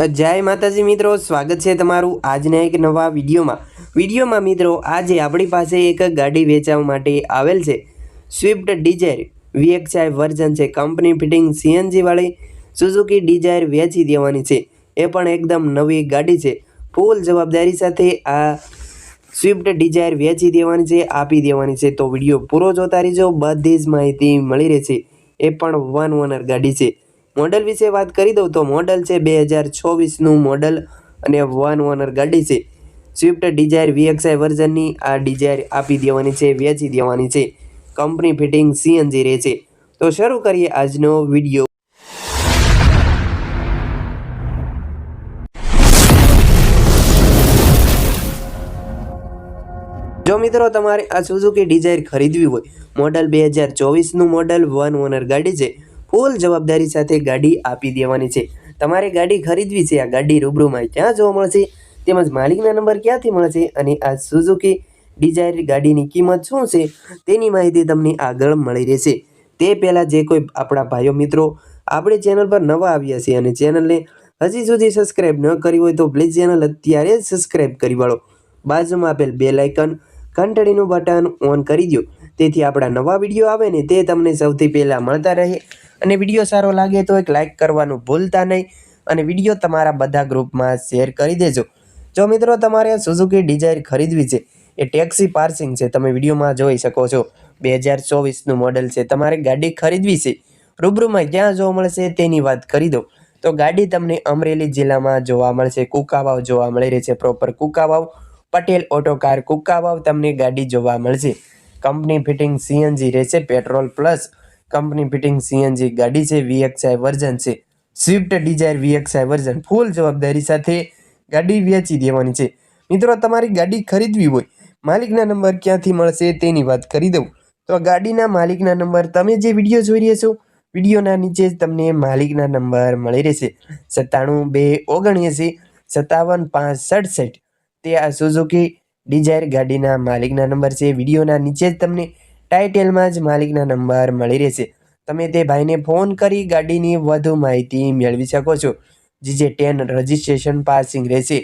જય માતાજી મિત્રો, સ્વાગત છે તમારું આજના એક નવા વિડીયોમાં. વિડીયોમાં મિત્રો, આજે આપણી પાસે એક ગાડી વેચાવા માટે આવેલ છે. સ્વિફ્ટ ડિઝાયર વીએક્સઆઈ વર્ઝન છે. કંપની ફિટિંગ સીએનજીવાળી સુઝુકી ડિઝાયર વેચી દેવાની છે. એ પણ એકદમ નવી ગાડી છે. ફૂલ જવાબદારી સાથે આ સ્વિફ્ટ ડિઝાયર વેચી દેવાની છે, આપી દેવાની છે. તો વીડિયો પૂરો જોતા રહીજો. બધી જ માહિતી મળી રહેશે. એ પણ વન ઓનર ગાડી છે. મોડલ વિશે વાત કરી દઉં તો મોડલ છે બે હજાર ચોવીસનું મોડલ અને વન ઓનર ગાડી છે. સ્વિફ્ટ ડિઝાયર વીએક્સઆઈ વર્ઝનની આ ડિઝાયર આપી દેવાની છે, વેચી દેવાની છે. કંપની ફિટિંગ સીએનજી રહે છે. તો શરૂ કરીએ આજનો વીડિયો. જો મિત્રો તમારે આ સુઝુકી ડિઝાયર ખરીદવી હોય, મોડલ બે હજાર ચોવીસનું મોડલ, વન ઓનર ગાડી છે ફૂલ જવાબદારી સાથે ગાડી આપી દેવાની છે. તમારે ગાડી ખરીદવી છે, આ ગાડી રૂબરૂમાં ક્યાં જોવા મળશે? તેમજ માલિકના નંબર ક્યાંથી મળશે અને આ સુઝુકી ડિઝાયર ગાડીની કિંમત શું છે? તેની માહિતી તમને આગળ મળી રહેશે. તે પહેલાં જે કોઈ આપણા ભાઈઓ મિત્રો આપણે ચેનલ પર નવા આવ્યા છે અને ચેનલને હજી સુધી સબસ્ક્રાઈબ ન કરી હોય તો પ્લીઝ ચેનલ અત્યારે જ સબસ્ક્રાઈબ કરી વાળો. બાજુમાં આપેલ બે લાઇકન ઘંટડીનું બટન ઓન કરી દો તેથી આપણા નવા વીડિયો આવે ને તે તમને સૌથી પહેલાં મળતા રહે. અને વીડિયો સારો લાગે તો એક લાઇક કરવાનું ભૂલતા નહીં અને વીડિયો તમારા બધા ગ્રુપમાં શેર કરી દેજો. જો મિત્રો, તમારે સુઝુકી ડિઝાયર ખરીદવી છે, એ ટેક્સી પાર્સિંગ છે, તમે વિડીયોમાં જોઈ શકો છો. બે હજાર ચોવીસનું મોડલ છે, તમારે ગાડી ખરીદવી છે. રૂબરૂમાં ક્યાં જોવા મળશે તેની વાત કરી દો તો ગાડી તમને અમરેલી જિલ્લામાં જોવા મળશે, કુકાવાવ જોવા મળી રહી છે proper Kukavav. Patel auto car Kukavav તમને ગાડી જોવા મળશે. કંપની ફિટિંગ સીએનજી રહેશે petrol plus company fitting CNG ગાડી છે વીએક્સઆઈ વર્ઝન છે Swift Dzire VXI version full જવાબદારી સાથે ગાડી વેચી દેવાની છે. મિત્રો, તમારી ગાડી ખરીદવી હોય, માલિકના નંબર ક્યાંથી મળશે તેની વાત કરી દઉં. તો ગાડીના માલિકના નંબર તમે જે વીડિયો જોઈ રહ્યા છો, વિડીયોના નીચે જ તમને માલિકના નંબર મળી રહેશે. સત્તાણું બે ઓગણએંસી સત્તાવન પાંચ સડસઠ. તે આ સુઝુકી ડિઝાયર ગાડીના માલિકના નંબર છે, વિડીયોના નીચે જ તમને ટાઇટેલમાં જ માલિકના નંબર મળી રહેશે. તમે તે ભાઈને ફોન કરી ગાડીની વધુ માહિતી મેળવી શકો છો જીજે ટેન રજિસ્ટ્રેશન પાસિંગ રહેશે.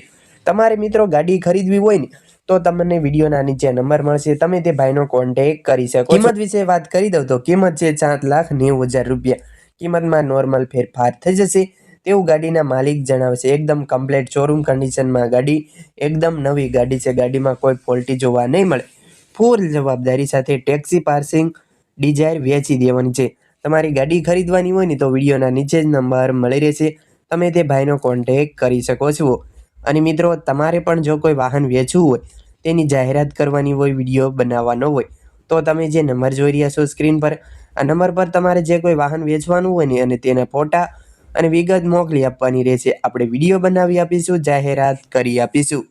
તમારે મિત્રો ગાડી ખરીદવી હોય ને, તો તમને વિડીયોના નીચે નંબર મળશે. તમે તે ભાઈનો કોન્ટેક કરી શકો કિંમત વિશે વાત કરી દઉં તો કિંમત છે સાત લાખ નેવું હજાર રૂપિયા. કિંમતમાં નોર્મલ ફેરફાર થઈ જશે. તેવું ગાડીના માલિક જણાવશે. એકદમ કમ્પ્લેટ શોરૂમ કન્ડિશનમાં ગાડી, એકદમ નવી ગાડી છે. ગાડીમાં કોઈ ફોલ્ટી જોવા નહીં મળે. ફૂલ જવાબદારી સાથે ટેક્સી પાર્સિંગ ડિઝાયર વેચી દેવાની છે. તમારી ગાડી ખરીદવાની હોય ને તો વિડીયોના નીચે જ નંબર મળી રહેશે. તમે તે ભાઈનો કોન્ટેક કરી શકો છો. અને મિત્રો, તમારે પણ જો કોઈ વાહન વેચવું હોય, તેની જાહેરાત કરવાની હોય, વીડિયો બનાવવાનો હોય, તો તમે જે નંબર જોઈ રહ્યા છો સ્ક્રીન પર, આ નંબર પર તમારે જે કોઈ વાહન વેચવાનું હોય ને, અને તેના ફોટા અને વિગત મોકલી આપવાની રહેશે. આપણે વીડિયો બનાવી આપીશું, જાહેરાત કરી આપીશું.